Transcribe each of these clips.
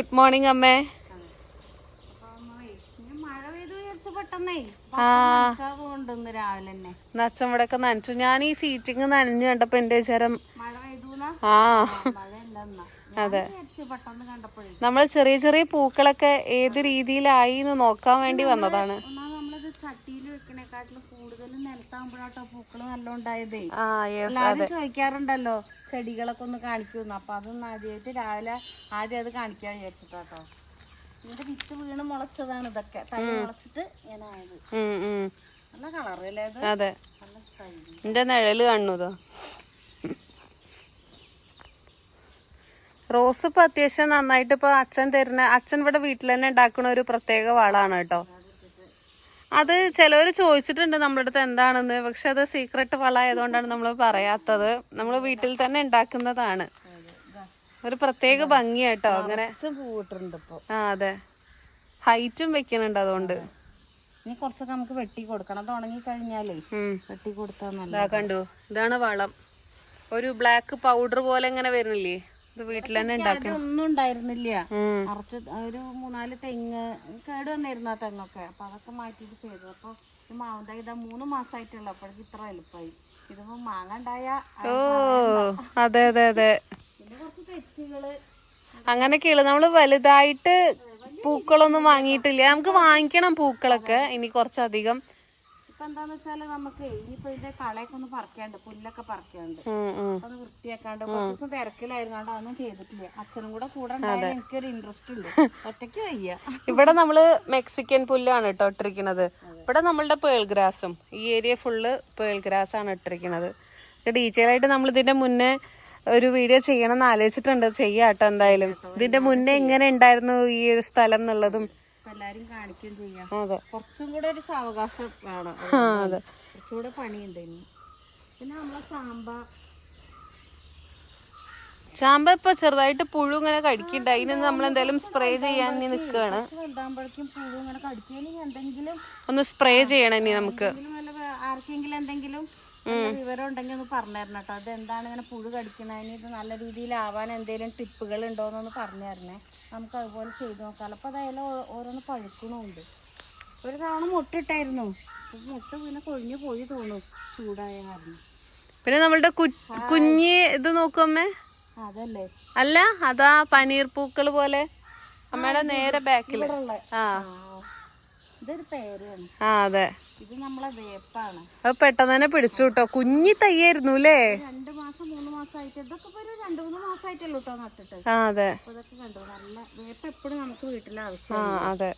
Good morning അമ്മേ. നച്ചം ഇവിടെ ഒക്കെ നനച്ചു. ഞാൻ ഈ സീറ്റിങ് നനഞ്ഞു കണ്ടപ്പോ എന്റെ വിചാരം ആ. അതെ. നമ്മൾ ചെറിയ ചെറിയ പൂക്കളൊക്കെ ഏത് രീതിയിലായി എന്ന് നോക്കാൻ വേണ്ടി വന്നതാണ്. പൂക്കൾ ഉണ്ടായതേ. ആ യെസ് എല്ലാരും ചോദിക്കാറുണ്ടല്ലോ ചെടികളൊക്കെ ഒന്ന് കാണിക്കുന്നു അപ്പൊ അതൊന്ന് ആദ്യമായിട്ട് രാവിലെ ആദ്യം അത് കാണിക്കാൻ വിചാരിച്ചിട്ടാട്ടോ. ഇതിന്റെ വിത്ത് വീണ് മുളച്ചതാണ് ഇതൊക്കെ. തൈ മുളച്ചിട്ട് ഇങ്ങനെ ഉം ഉം. നല്ല കളർ അല്ലേ ഇത്? അതെ. നല്ല തൈ എന്റെ നിഴൽ കാണുന്നതോ റോസ് ഇപ്പൊ അത്യാവശ്യം നന്നായിട്ട് ഇപ്പൊ അച്ഛൻ തരുന്ന അച്ഛൻ ഇവിടെ വീട്ടിൽ തന്നെ ഉണ്ടാക്കുന്ന ഒരു പ്രത്യേക വാളാണ് കേട്ടോ. അത് ചിലർ ചോദിച്ചിട്ടുണ്ട് നമ്മുടെ അടുത്ത് എന്താണെന്ന്. പക്ഷെ അത് സീക്രട്ട് വള ആയതുകൊണ്ടാണ് നമ്മൾ പറയാത്തത്. നമ്മൾ വീട്ടിൽ തന്നെ ഉണ്ടാക്കുന്നതാണ്. ഒരു പ്രത്യേക ഭംഗിയാട്ടോ അങ്ങനെ. ആ അതെ. ഹൈറ്റും വെക്കുന്നുണ്ട് അതുകൊണ്ട്. ഇനി കുറച്ചൊക്കെ നമുക്ക് വെട്ടി കൊടുക്കണം. അത് ഉണങ്ങി കഴിഞ്ഞാലേ വെട്ടി കൊടുത്താൽ കണ്ടു. ഇതാണ് വളം. ഒരു ബ്ലാക്ക് പൗഡർ പോലെ ഇങ്ങനെ വരുന്നില്ലേ? ഇത് വീട്ടിൽ തന്നെ ഉണ്ടാക്കും ഒന്നും ഉണ്ടായിരുന്നില്ല. കുറച്ച് ഒരു മൂന്നാൽ തെങ്ങ് കേട് വന്നിരുന്നു ആ തെങ്ങൊക്കെ. അപ്പൊ അതൊക്കെ മാറ്റിയിട്ട് ചെയ്തു. അപ്പൊ ഈ ഇതാ മൂന്ന് മാസമായിട്ടുള്ള. അപ്പോഴേക്ക് ഇത്ര എളുപ്പമായി ഇതിപ്പോ മാങ്ങ ഉണ്ടായ ഓ അതെ അതെ അതെ. പിന്നെ കുറച്ച് തെച്ചുകൾ അങ്ങനെയൊക്കെയുള്ളു. നമ്മൾ വലുതായിട്ട് പൂക്കളൊന്നും വാങ്ങിയിട്ടില്ല. നമുക്ക് വാങ്ങിക്കണം പൂക്കളൊക്കെ. ഇനി കുറച്ചധികം. ഇപ്പൊ എന്താന്ന് വെച്ചാൽ നമുക്ക് ഇനിയിപ്പോ ഇതിന്റെ കളയൊക്കെ ഒന്ന് പറിക്കാണ്ട് പുല്ലൊക്കെ പറിക്കാണ്ട്. അത് ഒന്ന് വൃത്തിയാക്കാണ്ട് കുറച്ച് ദിവസം തിരക്കിലായിരുന്നു കൊണ്ട് അതൊന്നും ചെയ്തിട്ടില്ല. അച്ഛനും കൂടെ കൂടെ ഉണ്ടായാലും എനിക്കൊരു ഇൻട്രസ്റ്റ് ഉണ്ട്. ഒറ്റയ്ക്ക് വയ്യ. ഇവിടെ നമ്മൾ മെക്സിക്കൻ പുല്ലാണ് കേട്ടോ ഇട്ടിരിക്കുന്നത്. ഇവിടെ നമ്മളുടെ പേൾ ഗ്രാസും ഈ ഏരിയ ഫുള്ള് പേൾ ഗ്രാസ് ആണ് ഇട്ടിരിക്കുന്നത്. ഡീറ്റെയിൽ ആയിട്ട് നമ്മൾ ഇതിന്റെ മുന്നേ ഒരു വീഡിയോ ചെയ്യണം എന്ന് ആലോചിച്ചിട്ടുണ്ട് ചെയ്യാട്ടോ എന്തായാലും. ഇതിന്റെ മുന്നേ എങ്ങനെ ഉണ്ടായിരുന്നു ഈ ഒരു സ്ഥലം എന്നുള്ളതും എല്ലാരും കാണിക്കുകയും ചെയ്യാം. അതെ. കുറച്ചും കൂടെ ഒരു സാവകാശം വേണം. അതെ. കുറച്ചുകൂടെ പണിയുണ്ട് ഇനി. പിന്നെ നമ്മളെ ചാമ്പ. ചാമ്പ ഇപ്പൊ ചെറുതായിട്ട് പുഴു ഇങ്ങനെ കടിക്കണ്ട. അതിന് നമ്മൾ എന്തായാലും സ്പ്രേ ചെയ്യാൻ നിൽക്കുകയാണ് ഒന്ന് സ്പ്രേ ചെയ്യണം ഇനി നമുക്ക്. ആർക്കെങ്കിലും എന്തെങ്കിലും വിവരം ഉണ്ടെങ്കിൽ ഒന്ന് പറഞ്ഞുതരണം കേട്ടോ. അതെന്താണ് ഇങ്ങനെ പുഴു കടിക്കണതിന് ഇത് നല്ല രീതിയിലാവാൻ എന്തെങ്കിലും ടിപ്പുകൾ ഉണ്ടോന്നൊന്ന് പറഞ്ഞു തരണേ നമുക്ക് അതുപോലെ ചെയ്ത് നോക്കാം അപ്പൊ അതായാലും ഓരോന്ന് പഴുക്കണമുണ്ട്. ഒരു തവണ മുട്ടിട്ടായിരുന്നു. മുട്ട പിന്നെ കൊഴിഞ്ഞു പോയി തോന്നും ചൂടായ കാരണം. പിന്നെ നമ്മളുടെ കുഞ്ഞ് ഇത് നോക്കുമ്മേ അതല്ലേ? അല്ല അതാ പനീർ പൂക്കൾ പോലെ. അമ്മയുടെ നേരെ ബാക്കിൽ ആ, ഇതൊരു പേരാണ് ആ അതെ. ഇത് നമ്മളെ വേപ്പാണ്. അത് പെട്ടെന്ന് തന്നെ പിടിച്ചു കേട്ടോ. കുഞ്ഞി തയ്യായിരുന്നു അല്ലേ? രണ്ട് മാസം മൂന്ന് മാസമായിട്ട്. ഇതൊക്കെ ഇപ്പൊ ഒരു രണ്ട് മൂന്ന് മാസമായിട്ടുള്ളൂ കേട്ടോ നട്ടിട്ട്. ആ അതെ. അപ്പൊ ഇതൊക്കെ കണ്ടു? നല്ല വേപ്പ് എപ്പോഴും നമുക്ക് വീട്ടിൽ ആ അതെ.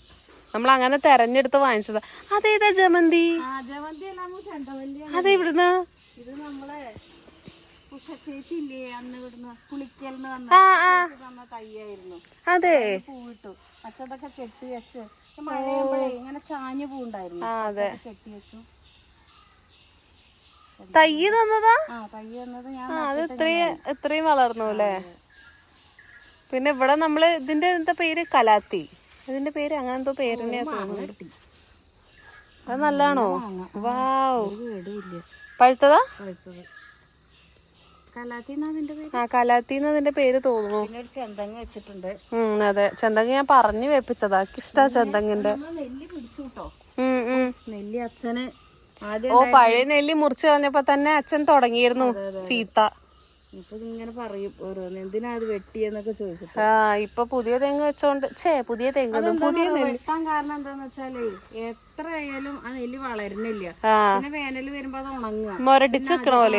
നമ്മൾ അങ്ങനെ തെരഞ്ഞെടുത്ത് വാങ്ങിച്ചതാ. അതേതാ ജമന്തി? ആ ജമന്തി ചെണ്ടവല്ലിയാണ് അതെ ഇവിടുന്ന് ഇത് നമ്മളെ ചേച്ചി ഇല്ലേ? അന്ന് ഇവിടുന്ന് വന്ന തയ്യായിരുന്നു അതെ. പൂവിട്ടു. അച്ഛതൊക്കെ കെട്ടി വെച്ച് ഇങ്ങനെ ചാഞ്ഞു പൂണ്ടായിരുന്നു അതെ. കെട്ടി വെച്ചു. തയ്യ് തന്നതാ? ആ തൈ വന്നത് ഞാൻ അത് ഇത്രയും ഇത്രയും വളർന്നു അല്ലേ? പിന്നെ ഇവിടെ നമ്മൾ ഇതിന്റെ എന്താ പേര്? കലാത്തി. ഇതിന്റെ പേര് അങ്ങനെ എന്തോ പേര് തന്നെയാ തോന്നുന്നു. അത് നല്ലാണോ? വാവ്. പഴുത്തതാ? പഴുത്തത്. ആ കലാത്തിന്ന് അതിന്റെ പേര് തോന്നുന്നു. ചെന്തങ്ങ വെച്ചിട്ടുണ്ട്. ഉം അതെ. ചെന്തങ്ങ ഞാൻ പറഞ്ഞു വെപ്പിച്ചതാ. ഇഷ്ടാ ചെന്തങ്ങിന്റെ. നെല്ലി അച്ഛന് ആദ്യം ഓ പഴയ നെല്ലി മുറിച്ചു കളഞ്ഞപ്പോ തന്നെ അച്ഛൻ തുടങ്ങിയിരുന്നു. ചീത്ത. ഇങ്ങനെ പറയും ഓരോന്ന്. എന്തിനാ അത് വെട്ടിയെന്നൊക്കെ ചോദിച്ചിട്ട്. ആ ഇപ്പൊ പുതിയ തെങ്ങ് വെച്ചോണ്ട് ഛേ പുതിയ തെങ്ങ് പുതിയ? വെട്ടാൻ കാരണം എന്താന്ന് വെച്ചാലേ എത്ര ആയാലും ആ നെല്ല് വളരുന്നില്ല. പിന്നെ വേനൽ വരുമ്പോ അത് ഉണങ്ങുക. മുരടിച്ച് നിക്കണ പോലെ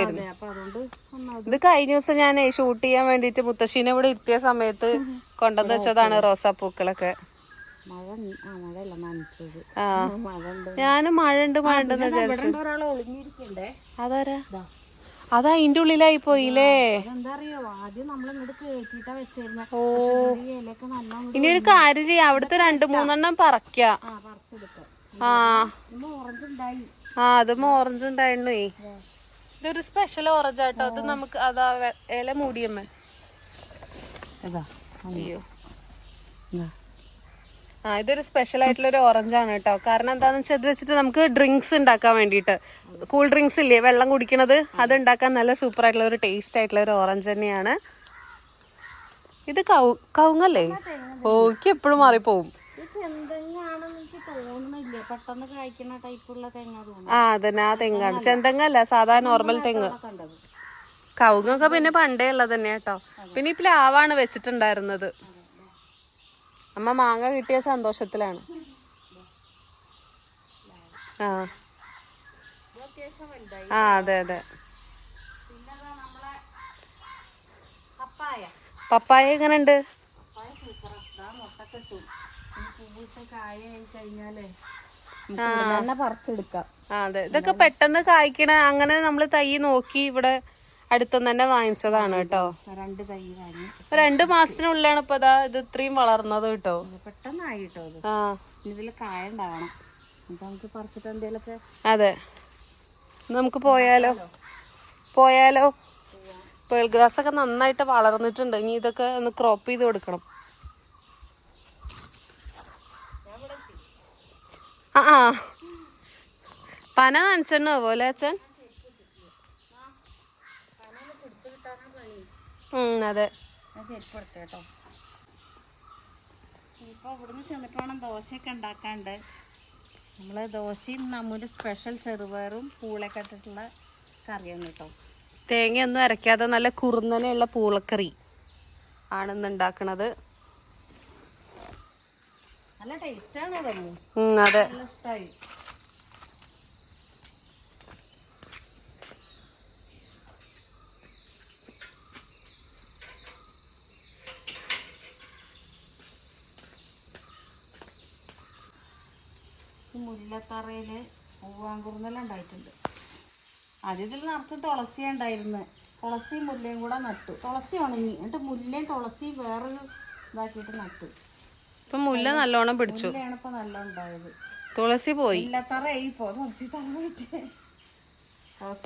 ഇത് കഴിഞ്ഞ ദിവസം ഞാൻ ഷൂട്ട് ചെയ്യാൻ വേണ്ടിട്ട് മുത്തശ്ശീനെ ഇവിടെ ഇരുത്തിയ സമയത്ത് കൊണ്ടുവന്ന് വെച്ചതാണ് റോസാപ്പൂക്കളൊക്കെ. മഴ ന- ആ മഴയല്ല നനച്ചത്. ആ. മഴ ഉണ്ട്. ഞാൻ മഴ ഉണ്ട് മഴ ഉണ്ടെന്ന് വിചാരിച്ചു അതാരാ. അതാ ഇന്റെ ഉള്ളിലായി പോയില്ലേ അതെന്താ അറിയോ ആദ്യം നമ്മൾ ഇങ്ങോട്ട് കേട്ടിട്ടാ വെച്ചിരുന്ന ഓ. ഇനി ഒരു കാര്യം ചെയ്യാം. അവിടുത്തെ രണ്ട് മൂന്നെണ്ണം പറക്ക. ആ അത് ഓറഞ്ച് ഉണ്ടായിരുന്നു ഇതൊരു സ്പെഷ്യൽ ഓറഞ്ച് ആട്ടോ. അത് നമുക്ക് അതാ ഇല മൂടിയമ്മേ. അയ്യോ. ഇതൊരു സ്പെഷ്യൽ ആയിട്ടുള്ള ഒരു ഓറഞ്ച് ആണ് കേട്ടോ കാരണം എന്താണെന്ന് വെച്ചാൽ ഇത് വെച്ചിട്ട് നമുക്ക് ഡ്രിങ്ക്സ് ഉണ്ടാക്കാൻ വേണ്ടിയിട്ട്. കൂൾ ഡ്രിങ്ക്സ് ഇല്ലേ? വെള്ളം കുടിക്കണത് അത് ഉണ്ടാക്കാൻ നല്ല സൂപ്പർ ആയിട്ടുള്ള ഒരു ടേസ്റ്റ് ആയിട്ടുള്ള ഒരു ഓറഞ്ച് തന്നെയാണ്. ഇത് കൗ കവുങ്ങല്ലേ? ഓക്ക് എപ്പോഴും മാറിപ്പോവും. ആ അതന്നെ. ആ തെങ്ങാണ്. ചെന്തെങ്ങല്ല സാധാരണ നോർമൽ തെങ്ങ്. കൗങ്ങൊക്കെ കവുങ്ങൊക്കെ പിന്നെ പണ്ടേ ഉള്ളത് തന്നെ കേട്ടോ പിന്നെ ഈ പ്ലാവാണ് വെച്ചിട്ടുണ്ടായിരുന്നത്. അമ്മ മാങ്ങ കിട്ടിയ സന്തോഷത്തിലാണ്. ആ. അതെ അതെ. പപ്പായ എങ്ങനെ ഉണ്ട് ആ അതെ. ഇതൊക്കെ പെട്ടെന്ന് കായ്ക്കണ അങ്ങനെ നമ്മൾ തൈ നോക്കി ഇവിടെ അടുത്തുനിന്ന് തന്നെ വാങ്ങിച്ചതാണ് കേട്ടോ. രണ്ട് തൈ രണ്ട് മാസത്തിനുള്ളിലാണ് ഇപ്പൊ അതാ ഇത് ഇത്രയും വളർന്നത് കേട്ടോ. പെട്ടെന്നായി കേട്ടോ ആ. ഇതിൽ കായ ഉണ്ടാവണം. അപ്പൊ നമുക്ക് പറിച്ചിട്ട് എന്തേലൊക്കെ അതെ. നമുക്ക് പോയാലോ? പോയാലോ? പേൾ ഗ്രാസ് ഒക്കെ നന്നായിട്ട് വളർന്നിട്ടുണ്ട്. ഇനി ഇതൊക്കെ ഒന്ന് ക്രോപ്പ് ചെയ്ത് കൊടുക്കണം. ആ ആ. പന നനച്ചെണ്ണോ പോലെ അച്ഛൻ പിടിച്ചു കിട്ടാനാ പണി ഉം അതെ. കേട്ടോ. ഇവിടുന്ന് ചെന്നിട്ട് വേണം ദോശയൊക്കെ ഉണ്ടാക്കാണ്ട്. നമ്മൾ ദോശയും നമ്മുടെ സ്പെഷ്യൽ ചെറുപയറും പൂളൊക്കെ ഇട്ടിട്ടുള്ള കറിയാണ് കേട്ടോ. തേങ്ങയൊന്നും അരയ്ക്കാതെ നല്ല കുറുന്നനെയുള്ള പൂളക്കറി ആണെന്ന് ഉണ്ടാക്കണത്. നല്ല ടേസ്റ്റാണ് അതെ. മുല്ലത്തറയിൽ പൂവാങ്കുറുന്നെല്ലാം ഉണ്ടായിട്ടുണ്ട്. ആദ്യം ഇതിൽ നിറച്ച് തുളസി ഉണ്ടായിരുന്നു. തുളസിയും മുല്ലയും കൂടെ നട്ടു. തുളസി ഉണങ്ങി. എന്നിട്ട് മുല്ലയും തുളസിയും വേറൊരു ഇതാക്കിയിട്ട് നട്ടു. ഇപ്പൊ മുല്ല നല്ലോണം പിടിച്ചു. മുല്ലയാണ് ഇപ്പൊ നല്ല ഉണ്ടായത്. തുളസി പോയി. മുല്ലത്തറയായി പോ തുളസി തറ പോയിട്ട്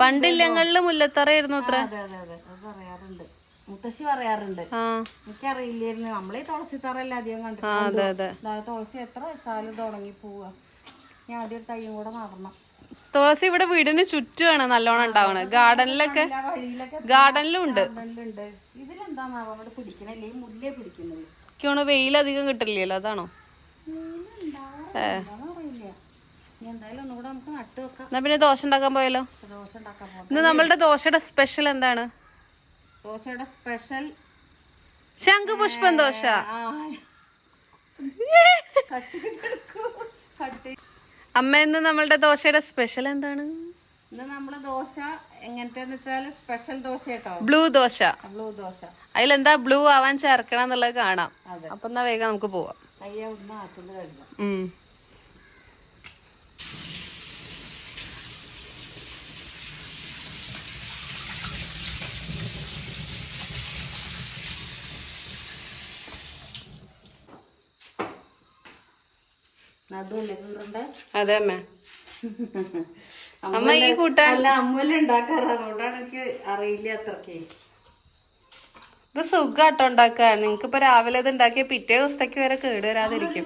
പണ്ടില്ലങ്ങളിൽ മുല്ലത്തറയായിരുന്നു അത്ര? അതെ അതെ അതെ. അത് പറയാറുണ്ട്. മുത്തശ്ശി പറയാറുണ്ട്. എനിക്കറിയില്ലായിരുന്നു. നമ്മളീ തുളസി തറയല്ല അധികം കണ്ടു കണ്ടിട്ടുണ്ട് തുളസി എത്ര വെച്ചാലും തുടങ്ങി പോവാ ഞാൻ ആദ്യം ഒരു തൈയും കൂടെ നടണം. തുളസി ഇവിടെ വീടിന് ചുറ്റുമാണ് നല്ലോണം ഉണ്ടാവണത്. ഗാർഡനിലൊക്കെ ഗാർഡനിലും ഉണ്ട്. ഇതിലെന്താന്നാവോ അവിടെ പിടിക്കണല്ലേ മുല്ലേ വെയിൽ അധികം കിട്ടില്ലല്ലോ അതാണോ? എന്നാ പിന്നെ ദോശ ഉണ്ടാക്കാൻ പോയാലോ ദോശ ഉണ്ടാക്കാൻ പോകാം ഇന്ന് നമ്മളുടെ ദോശയുടെ സ്പെഷ്യൽ എന്താണ്? ദോശയുടെ സ്പെഷ്യൽ ശംഖുപുഷ്പം ദോശ. അമ്മ ഇന്ന് നമ്മളുടെ ദോശയുടെ സ്പെഷ്യൽ എന്താണ്? ഇന്ന് നമ്മളെ ദോശ എങ്ങനത്തെന്ന് വെച്ചാൽ സ്പെഷ്യൽ ദോശ കേട്ടോ. ബ്ലൂ ദോശ. ബ്ലൂ ദോശ. അതിലെന്താ ബ്ലൂ ആവാൻ ചേർക്കണം എന്നുള്ളത് കാണാം. അപ്പൊ എന്നാ വേഗം നമുക്ക് പോവാം. അയ്യ ഒന്ന് കഴിഞ്ഞു അതെ അമ്മ. അമ്മ ഈ കൂട്ടാൻ അല്ല അമ്മല്ല ഉണ്ടാക്കാറ്. അതുകൊണ്ടാണ് എനിക്ക് അറിയില്ല അത്രയ്ക്ക് ഇത് സുഖാട്ടോ ഉണ്ടാക്കാൻ. നിങ്ങക്ക് ഇപ്പൊ രാവിലെ ഇത് ഉണ്ടാക്കിയ പിറ്റേ ദിവസത്തേക്ക് വരെ കേട് വരാതിരിക്കും.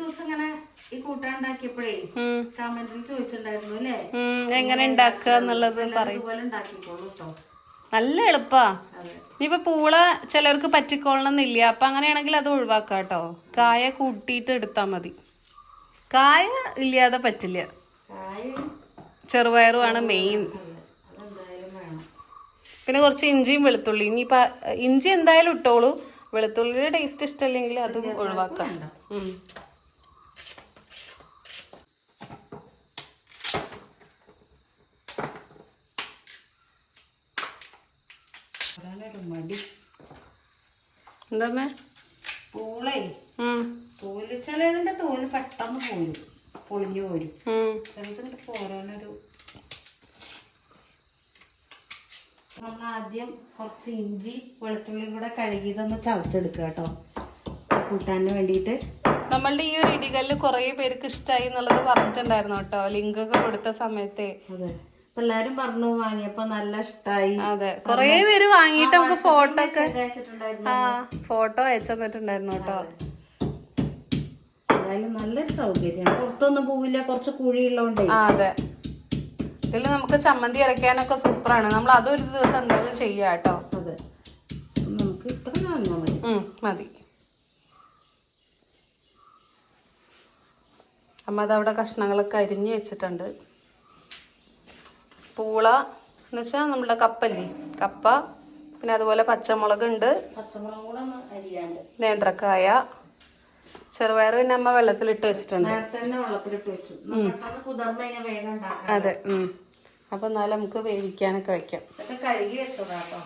എങ്ങനെ ഉണ്ടാക്കുക എന്നുള്ളത് പറയും. നല്ല എളുപ്പാ. ഇനിയിപ്പൊ പൂള ചിലർക്ക് പറ്റിക്കോളണം എന്നില്ല. അപ്പൊ അങ്ങനെയാണെങ്കിൽ അത് ഒഴിവാക്കാം കേട്ടോ കായ കൂട്ടിയിട്ട് എടുത്താ മതി. കായ ഇല്ലാതെ പറ്റില്ല. ചെറുപയറുമാണ് മെയിൻ പിന്നെ കുറച്ച് ഇഞ്ചിയും വെളുത്തുള്ളി. ഇനിയിപ്പോ ഇഞ്ചി എന്തായാലും ഇട്ടോളൂ. വെളുത്തുള്ളിയുടെ ടേസ്റ്റ് ഇഷ്ടമല്ലെങ്കിൽ അതും ഒഴിവാക്കാം. എന്താ പൂളേ. തോൽ ചിലതിന്റെ തോൽ പെട്ടെന്ന് പോരും പൊളിഞ്ഞു പോരും. ചിലതിന്റെ പോരാനൊരു നമ്മൾ ആദ്യം കുറച്ച് ഇഞ്ചി വെളുത്തുള്ളിയും കൂടെ കഴുകിയതൊന്ന് ചതച്ചെടുക്കുക കേട്ടോ. കൂട്ടാന് വേണ്ടിയിട്ട്. നമ്മളുടെ ഈ ഒരു ഇടികല്ല് കുറേ പേർക്ക് ഇഷ്ടമായി എന്നുള്ളത് പറഞ്ഞിട്ടുണ്ടായിരുന്നു കേട്ടോ. ലിങ്ക് ഒക്കെ കൊടുത്ത സമയത്തെ. എല്ലാരും പറഞ്ഞു വാങ്ങിയപ്പോ നല്ല ഇഷ്ടായി. അതെ. കൊറേ പേര് വാങ്ങിയിട്ട് നമുക്ക് ഫോട്ടോ ഒക്കെ ഫോട്ടോ അയച്ചു തന്നിട്ടുണ്ടായിരുന്നു കേട്ടോ. ആയാലും നല്ലൊരു സൗകര്യമാണ്. പുറത്തൊന്നും പോവില്ല കുറച്ച് കുഴിയുള്ളതുകൊണ്ട് അതെ. ഇതിൽ നമുക്ക് ചമ്മന്തി അരയ്ക്കാനൊക്കെ സൂപ്പറാണ്. നമ്മൾ അതൊരു ദിവസം എന്തായാലും ചെയ്യാം കേട്ടോ. അതെ. നമുക്ക് ഇത്ര കാണുന്ന മതി. മതി. അമ്മ അതവിടെ കഷ്ണങ്ങളൊക്കെ അരിഞ്ഞ് വെച്ചിട്ടുണ്ട്. പൂള എന്ന് വെച്ചാൽ നമ്മുടെ കപ്പല്ലേ? കപ്പ പിന്നെ അതുപോലെ പച്ചമുളക് ഉണ്ട് നേന്ത്രക്കായ. ചെറുപയർ പിന്നെ അമ്മ വെള്ളത്തിലിട്ട് വെച്ചിട്ടുണ്ട്. അതെ ഉം. അപ്പൊ എന്നാലും നമുക്ക് വേവിക്കാനൊക്കെ വെക്കാം കഴുകി വെച്ചതാട്ടോ.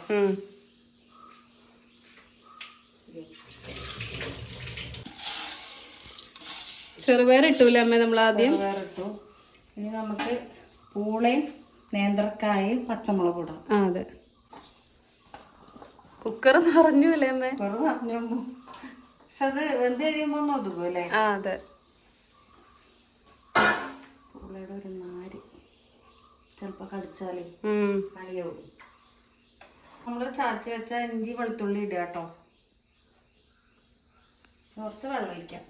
ചെറുപയർ ഇട്ടൂല അമ്മ നമ്മൾ ആദ്യം? ഇട്ടു. ഇനി നമുക്ക് പൂളയും നേന്ത്രക്കായും പച്ചമുളകും ഇടാം. അതെ. കുക്കർ നിറഞ്ഞു അല്ലേ അമ്മ? കുക്കർ അറിഞ്ഞു പക്ഷെ അത് വെന്ത് കഴിയുമ്പോ ഒന്ന് ഒതുക്കും അല്ലേ ആ അതെ. ഒരു നാരി. ചിലപ്പോ കടിച്ചാലേ നമ്മൾ ചാച്ചി വെച്ച ഇഞ്ചി വെളുത്തുള്ളി ഇടുക കേട്ടോ. കുറച്ച് വെള്ളം ഒഴിക്കാം.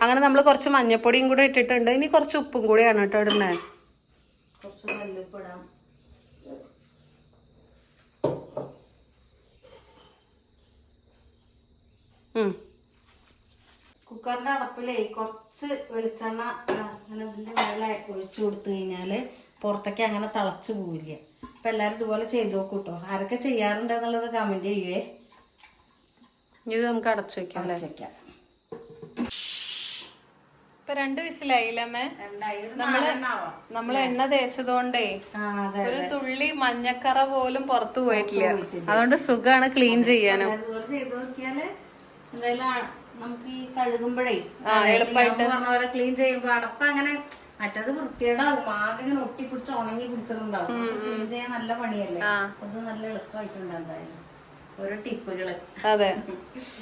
അങ്ങനെ നമ്മൾ കുറച്ച് മഞ്ഞപ്പൊടിയും കൂടെ ഇട്ടിട്ടുണ്ട്. ഇനി കുറച്ച് ഉപ്പും കൂടിയാണ് കേട്ടോ ഇടുന്നത് കുറച്ച് കല്ലുപ്പ് ഇടാം ഉം. കുക്കറിന്റെ അടപ്പിലേ കുറച്ച് വെളിച്ചെണ്ണ അങ്ങനെ ഇതിന്റെ മേലെ ഒഴിച്ചു കൊടുത്തു കഴിഞ്ഞാൽ പുറത്തേക്ക് അങ്ങനെ തിളച്ചു പോവില്ല. അപ്പൊ എല്ലാരും ഇതുപോലെ ചെയ്തു നോക്കൂ കേട്ടോ ആരൊക്കെ ചെയ്യാറുണ്ട് എന്നുള്ളത് കമന്റ് ചെയ്യുവേ. ഇത് നമുക്ക് അടച്ചു വെക്കാം അടച്ചു വെക്കാം. ഇപ്പൊ രണ്ട് വിസിലായില്ലേ നമ്മൾ നമ്മൾ നമ്മൾ എണ്ണ തേച്ചതുകൊണ്ടേ ഒരു തുള്ളി മഞ്ഞക്കറ പോലും പുറത്തു പോയിട്ടില്ല. അതുകൊണ്ട് സുഖാണ് ക്ലീൻ ചെയ്യാനും. ചെയ്ത് നോക്കിയാൽ എന്തായാലും നമുക്ക് ഈ കഴുകുമ്പോഴേ ആ, എളുപ്പായിട്ട്. പറഞ്ഞ പോലെ ക്ലീൻ ചെയ്യുമ്പോ അടപ്പ് അങ്ങനെ മറ്റത് വൃത്തികേടാകും. ആകെ ഇങ്ങനെ ഒട്ടി പിടിച്ച് ഉണങ്ങി പിടിച്ചിട്ടുണ്ടാവും ക്ലീൻ ചെയ്യാൻ നല്ല പണിയല്ലേ. അത് നല്ല എളുപ്പമായിട്ടുണ്ട് എന്തായാലും. ഓരോ ടിപ്പുകൾ. അതെ.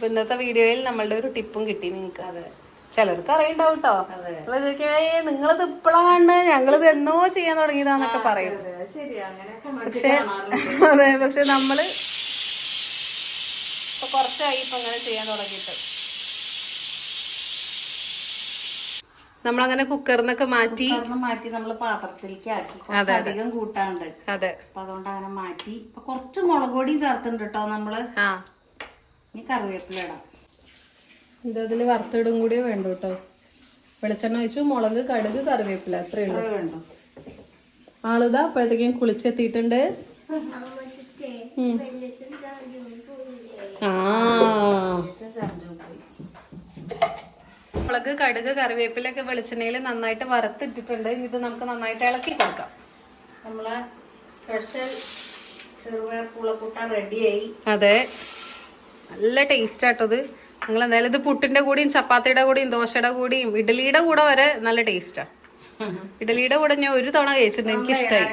ഇന്നത്തെ വീഡിയോയിൽ നമ്മളുടെ ഒരു ടിപ്പും കിട്ടി നിങ്ങൾക്ക്. അതെ. ചിലർക്ക് അറിയണ്ടാവും കേട്ടോ ചോദിക്കുമ്പോ "ഏയ്, നിങ്ങളിത് ഇപ്പോഴാണ് ഞങ്ങളിത് എന്നോ ചെയ്യാൻ തുടങ്ങിയതാന്നൊക്കെ പറയും. പക്ഷെ അതെ പക്ഷെ നമ്മൾ ഇപ്പൊ കുറച്ചായി ഇപ്പൊ അങ്ങനെ ചെയ്യാൻ തുടങ്ങിയിട്ട്. നമ്മളങ്ങനെ കുക്കറിനൊക്കെ മാറ്റി കുക്കറിന്ന് മാറ്റി നമ്മൾ പാത്രത്തിലേക്ക് ആക്കി. അധികം കൂട്ടാണ്ട്. അതെ. അപ്പൊ അതുകൊണ്ട് അങ്ങനെ മാറ്റി. ഇപ്പൊ കുറച്ച് മുളക് പൊടിയും ചേർത്തിട്ടുണ്ട് കേട്ടോ നമ്മൾ. ആ. ഇനി കറിവേപ്പില ഇടാം. ഇത് വറുത്തിടും കൂടി വേണ്ട കേട്ടോ വെളിച്ചെണ്ണ ഒഴിച്ചു മുളക് കടുക് കറിവേപ്പില അത്രേ ഉള്ളൂ. അത് വേണ്ടു. ആളിതാ അപ്പോഴത്തേക്കും കുളിച്ചെത്തിയിട്ടുണ്ട്. ആ. മുളക് കടുക് കറിവേപ്പിലൊക്കെ വെളിച്ചെണ്ണയിൽ നന്നായിട്ട് വറുത്തിട്ടിട്ടുണ്ട്. ഇത് നമുക്ക് നന്നായിട്ട് ഇളക്കി കൊടുക്കാം. നമ്മളെ സ്പെഷ്യൽ ചെറുപയർ പുളക്കൂട്ട റെഡിയായി. അതെ. നല്ല ടേസ്റ്റ് ആട്ടോ ഇത്. നിങ്ങൾ എന്തായാലും ഇത് പുട്ടിന്റെ കൂടിയും ചപ്പാത്തിയുടെ കൂടിയും ദോശയുടെ കൂടിയും ഇഡലിയുടെ കൂടെ വരെ നല്ല ടേസ്റ്റാ ഇഡലിയുടെ കൂടെ ഞാൻ ഒരു തവണ കഴിച്ചിട്ടുണ്ട്. എനിക്ക് ഇഷ്ടമായി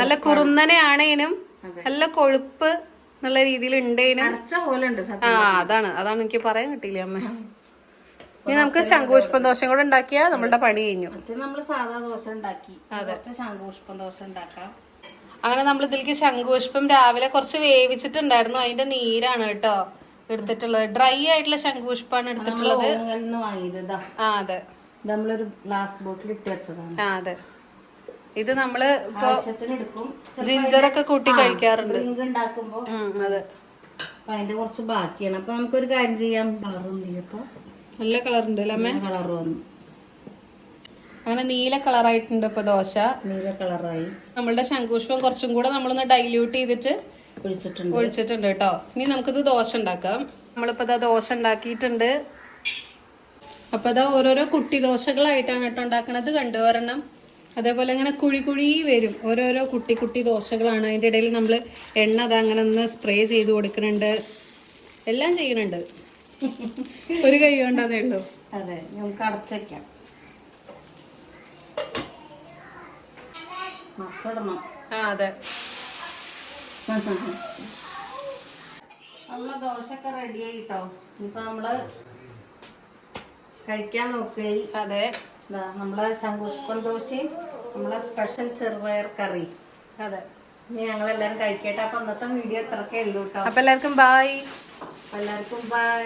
നല്ല കുറുന്നനെയാണേനും നല്ല കൊഴുപ്പ് എന്നുള്ള രീതിയിൽ ഉണ്ടേനും ആ അതാണ് അതാണ് എനിക്ക് പറയാൻ കിട്ടിയില്ല അമ്മ. ഇനി നമുക്ക് ശംഖുപുഷ്പം ദോശ കൂടെ ഉണ്ടാക്കിയാ നമ്മളുടെ പണി കഴിഞ്ഞു. നമ്മൾ സാധാ ദോശ ഉണ്ടാക്കി. അതെ. ശംഖുപുഷ്പം ദോശ ഉണ്ടാക്കാം. അങ്ങനെ നമ്മൾ ഇതിലേക്ക് ശംഖുപുഷ്പം രാവിലെ കുറച്ച് വേവിച്ചിട്ടുണ്ടായിരുന്നു. അതിന്റെ നീരാണ് കേട്ടോ എടുത്തിട്ടുള്ളത്. ഡ്രൈ ആയിട്ടുള്ള ശംഖുപുഷ്പാണ് എടുത്തിട്ടുള്ളത്. ആ അതെ. നമ്മളൊരു ഗ്ലാസ് ബോട്ടിൽ ഇട്ട് വെച്ചതാണ്. ആ അതെ. ഇത് നമ്മൾ ഇപ്പൊ ജിഞ്ചറൊക്കെ കൂട്ടി കഴിക്കാറുണ്ട്. ഉണ്ടാക്കുമ്പോ. അതെ. അപ്പൊ അതിന്റെ കുറച്ച് ബാക്കിയാണ്. അപ്പൊ നമുക്കൊരു കാര്യം ചെയ്യാം. അപ്പൊ നല്ല കളർ ഉണ്ട് അല്ലേ കളർ വന്നു. അങ്ങനെ നീല കളറായിട്ടുണ്ട് ഇപ്പൊ ദോശ. നീല കളറായി. നമ്മളുടെ ശംഖുഷ്പം കുറച്ചും കൂടെ നമ്മളൊന്ന് ഡൈല്യൂട്ട് ചെയ്തിട്ട് ഒഴിച്ചിട്ടുണ്ട്. ഒഴിച്ചിട്ടുണ്ട് കേട്ടോ. ഇനി നമുക്കിത് ദോശ ഉണ്ടാക്കാം. നമ്മളിപ്പോ ഇതാ ദോശ ഉണ്ടാക്കിയിട്ടുണ്ട്. അപ്പൊ ഇതാ ഓരോരോ കുട്ടി ദോശകളായിട്ടാണ് കേട്ടോ ഉണ്ടാക്കണത്. കണ്ടു ഒരെണ്ണം. അതേപോലെ അങ്ങനെ കുഴി കുഴി വരും. ഓരോരോ കുട്ടി കുട്ടി ദോശകളാണ്. അതിന്റെ ഇടയിൽ നമ്മൾ എണ്ണ അത് അങ്ങനെ ഒന്ന് സ്പ്രേ ചെയ്ത് കൊടുക്കുന്നുണ്ട്. എല്ലാം ചെയ്യുന്നുണ്ട്. ഒരു കൈ കൊണ്ട് അതേ ഉള്ളൂ. അതെ നമുക്ക് അടച്ചേക്കാം ആ അതെ. നമ്മളെ ദോശയൊക്കെ റെഡി ആയിട്ടോ? ഇപ്പൊ നമ്മൾ കഴിക്കാൻ നോക്കുകയായി. അതെ. നമ്മളെ ശങ്കുഷ്പൻ ദോശയും നമ്മളെ സ്പെഷ്യൽ ചെറുപയർ കറി. അതെ. ഇനി ഞങ്ങളെല്ലാരും കഴിക്കട്ടെ. അപ്പൊ അന്നത്തെ വീഡിയോ ഇത്രക്കേ ഉള്ളൂ കേട്ടോ അപ്പൊ എല്ലാവർക്കും ബായ് എല്ലാവർക്കും ബൈ